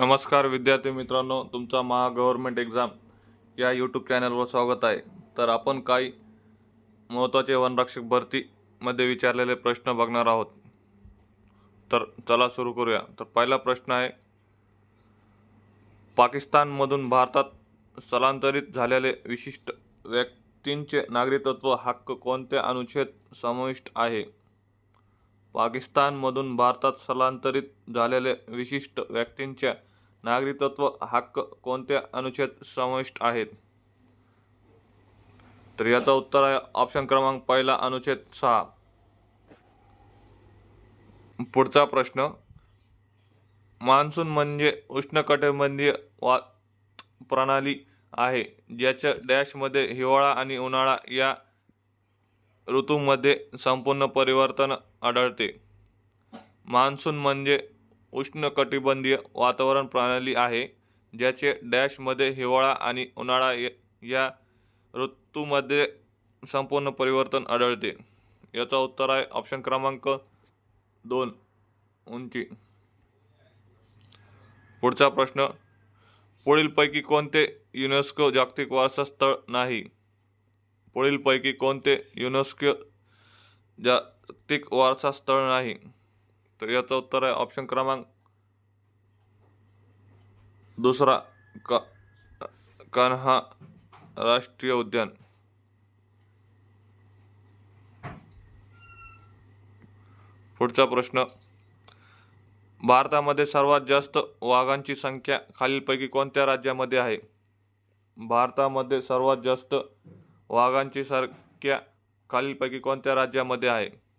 नमस्कार विद्यार्थी मित्रांनो तुमचा महा गव्हर्मेंट एक्झाम या यूट्यूब चॅनलवर स्वागत आहे. तर आपण काही महत्त्वाचे वनरक्षक भरतीमध्ये विचारलेले प्रश्न बघणार आहोत. तर चला सुरू करूया. तर पहिला प्रश्न आहे पाकिस्तानमधून भारतात स्थलांतरित झालेले विशिष्ट व्यक्तींचे नागरिकत्व हक्क कोणत्या अनुच्छेद समाविष्ट आहे? पाकिस्तानमधून भारतात स्थलांतरित झालेले विशिष्ट व्यक्तींच्या नागरिकत्व हक्क कोणत्या अनुच्छेद समाविष्ट आहेत? तर याचं उत्तर आहे ऑप्शन क्रमांक पहिला अनुच्छेद सहा. पुढचा प्रश्न मान्सून म्हणजे उष्णकटिबंधीय वात प्रणाली आहे ज्याच्या डॅशमध्ये हिवाळा आणि उन्हाळा या ऋतूमध्ये संपूर्ण परिवर्तन आढळते. मान्सून म्हणजे उष्णकटिबंधीय वातावरण प्रणाली आहे ज्याचे डॅशमध्ये हिवाळा आणि उन्हाळा या- ऋतूमध्ये संपूर्ण परिवर्तन आढळते. याचा उत्तर आहे ऑप्शन क्रमांक दोन उंची. पुढचा प्रश्न पुढीलपैकी कोणते युनेस्को जागतिक वारसा स्थळ नाही? पुढीलपैकी कोणते युनेस्को जागतिक वारसा स्थळ नाही? तर याचं उत्तर आहे ऑप्शन क्रमांक दुसरा का कान्हा राष्ट्रीय उद्यान. पुढचा प्रश्न भारतामध्ये सर्वात जास्त वाघांची संख्या खालीलपैकी कोणत्या राज्यामध्ये आहे? भारतामध्ये सर्वात जास्त वाघांची संख्या खालीलपैकी कोणत्या राज्यामध्ये आहे?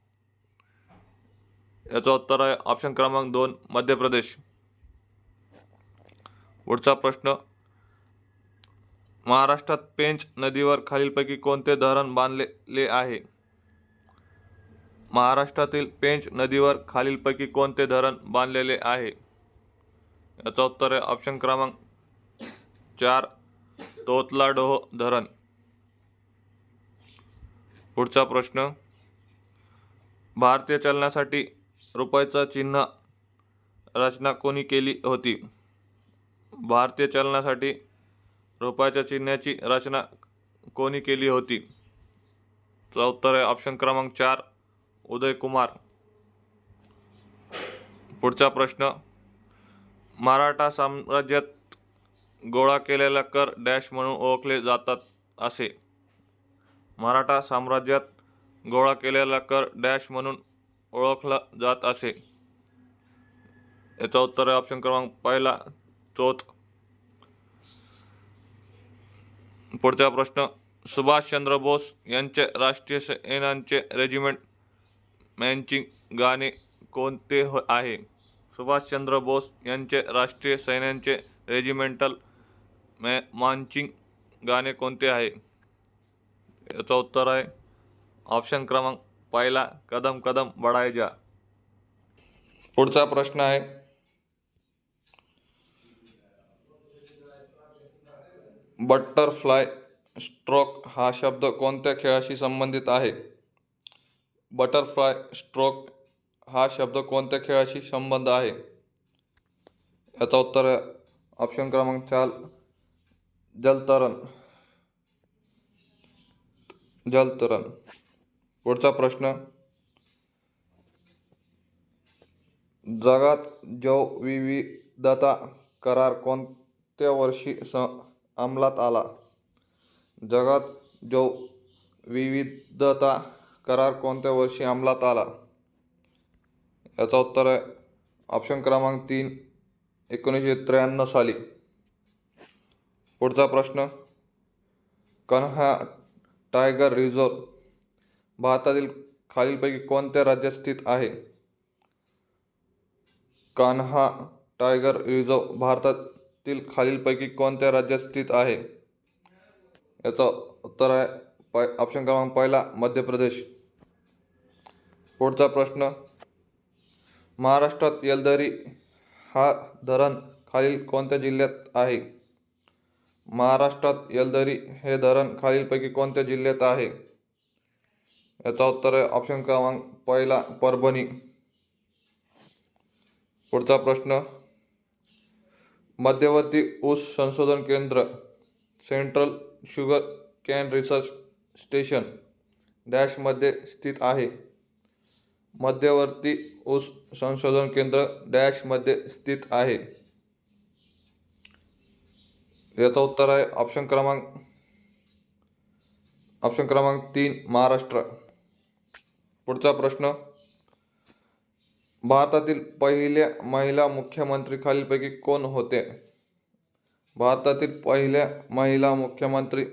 याचं उत्तर आहे ऑप्शन क्रमांक दोन मध्य प्रदेश. पुढचा प्रश्न महाराष्ट्रात पेंच नदीवर खालीलपैकी कोणते धरण बांधलेले आहे? महाराष्ट्रातील पेंच नदीवर खालीलपैकी कोणते धरण बांधलेले आहे? याचं उत्तर आहे ऑप्शन क्रमांक चार तोतलाडोह धरण. पुढचा प्रश्न भारतीय चलनासाठी रुपयाचा चिन्ह रचना कोणी केली होती? भारतीय चलनासाठी रुपयाच्या चिन्हाची रचना कोणी केली होती? याचं उत्तर आहे ऑप्शन क्रमांक चार उदय कुमार. पुढचा प्रश्न मराठा साम्राज्यात गोळा केलेला कर डॅश म्हणून ओळखले जातात असे. मराठा साम्राज्यात गोळा केलेला कर डॅश म्हणून ओळखला जात असे. याचा उत्तर आहे ऑप्शन क्रमांक पहिला चौथ. पुढचा प्रश्न सुभाषचंद्र बोस यांचे राष्ट्रीय सेनांचे रेजिमेंट मॅचिंग गाणे कोणते हो आहे? सुभाषचंद्र बोस यांचे राष्ट्रीय सैन्यांचे रेजिमेंटल मॅ मांचिंग गाणे कोणते आहे? याचं उत्तर आहे ऑप्शन क्रमांक पहिला कदम कदम बढाय जा पुढचा प्रश्न आहे. बटरफ्लाय स्ट्रोक हा शब्द कोणत्या खेळाशी संबंधित आहे? बटरफ्लाय स्ट्रोक हा शब्द कोणत्या खेळाशी संबंध आहे? याचा उत्तर आहे ऑप्शन क्रमांक चार जलतरण. जलतरण. पुढचा प्रश्न. जगात जैवविविधता करार कोणत्या वर्षी स अंमलात आला? जगात जैवविविधता करार कोणत्या वर्षी अंमलात आला? याचा उत्तर आहे ऑप्शन क्रमांक तीन एकोणीसशे त्र्याण्णव साली. पुढचा प्रश्न. कन्हा टायगर रिझर्व भारतातील खालीलपैकी कोणत्या राज्यात स्थित आहे? कान्हा टायगर रिझर्व भारतातील खालीलपैकी कोणत्या राज्यात स्थित आहे? याचं उत्तर आहे पै ऑप्शन क्रमांक पहिला मध्य प्रदेश. पुढचा प्रश्न महाराष्ट्रात येलदरी हा धरण खालील कोणत्या जिल्ह्यात आहे? महाराष्ट्रात येलदरी हे धरण खालीलपैकी कोणत्या जिल्ह्यात आहे? याचा उत्तर आहे ऑप्शन क्रमांक पहिला परभणी. पुढचा प्रश्न मध्यवर्ती ऊस संशोधन केंद्र central sugar cane research station डॅशमध्ये स्थित आहे. मध्यवर्ती ऊस संशोधन केंद्र डॅशमध्ये स्थित आहे. याचं उत्तर आहे ऑप्शन क्रमांक ऑप्शन क्रमांक तीन महाराष्ट्र. पुढचा प्रश्न. भारतातील पहिल्या महिला मुख्यमंत्री खालीलपैकी कोण होते? भारतातील पहिल्या महिला मुख्यमंत्री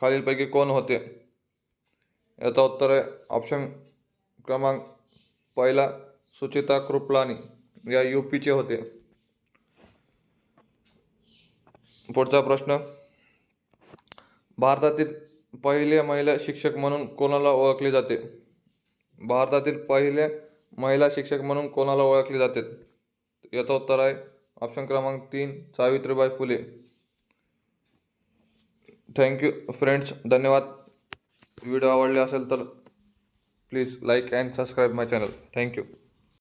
खालीलपैकी कोण होते? याचं उत्तर आहे ऑप्शन क्रमांक पहिला सुचिता कृपलानी. या यू पीचे होते. पुढचा प्रश्न. भारतातील पहिले महिला शिक्षक म्हणून कोणाला ओळखले जाते? भारतातील पहिले महिला शिक्षक म्हणून कोणाला ओळखले जाते? याचं उत्तर आहे. ऑप्शन क्रमांक तीन Savitribai Phule. Thank you friends धन्यवाद. व्हिडिओ आवडले असेल तर please like and subscribe my channel. Thank you